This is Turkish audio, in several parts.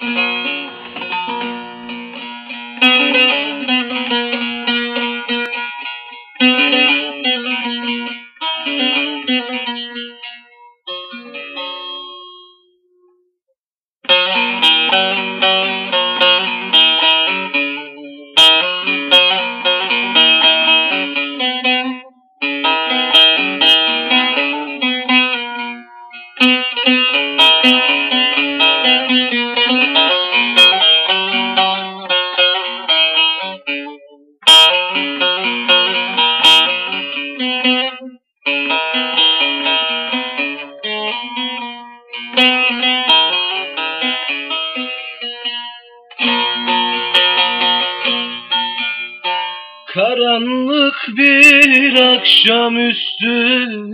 Thank you. Karanlık bir akşamüstü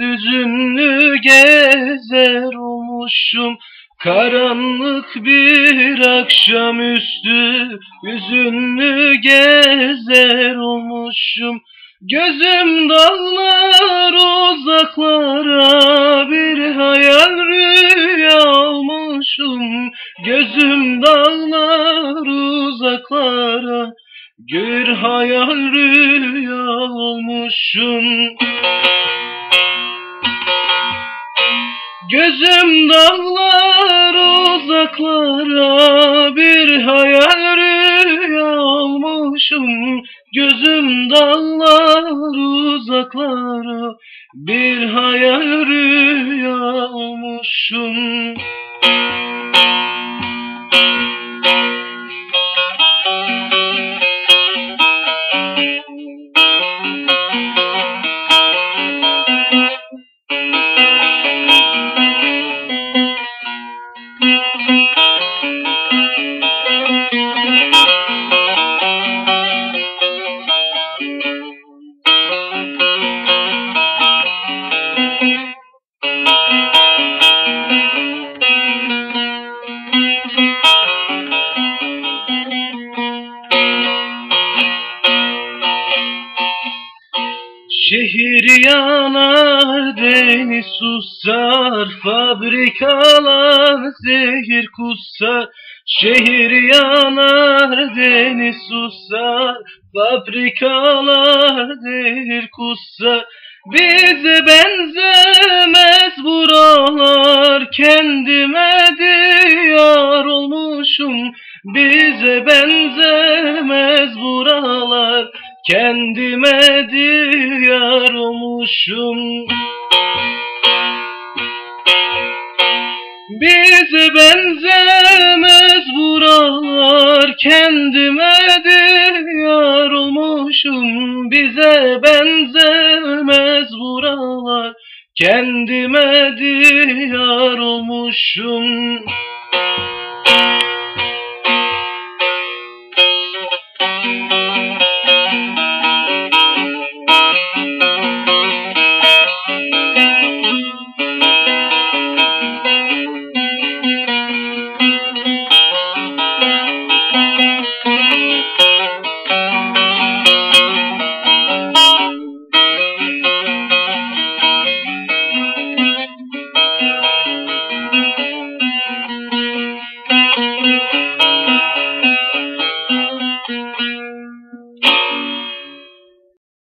hüzünlü gezer olmuşum. Karanlık bir akşamüstü hüzünlü gezer olmuşum. Gözüm dağlar uzaklara bir hayal Gözüm dağlar uzaklara bir hayal rüya olmuşum Gözüm dağlar uzaklara bir hayal rüya olmuşum Gözüm dağlar uzaklara bir hayal rüya Şehir yanar, deniz susar, fabrikalar zehir kusar. Şehir yanar, deniz susar, fabrikalar zehir kusar. Bize benzemez buralar, kendime diyar olmuşum. Bize benzemez buralar, kendime diyar olmuşum. Bize benzemez buralar, kendime diyar olmuşum. Bize benzemez buralar, kendime diyar olmuşum.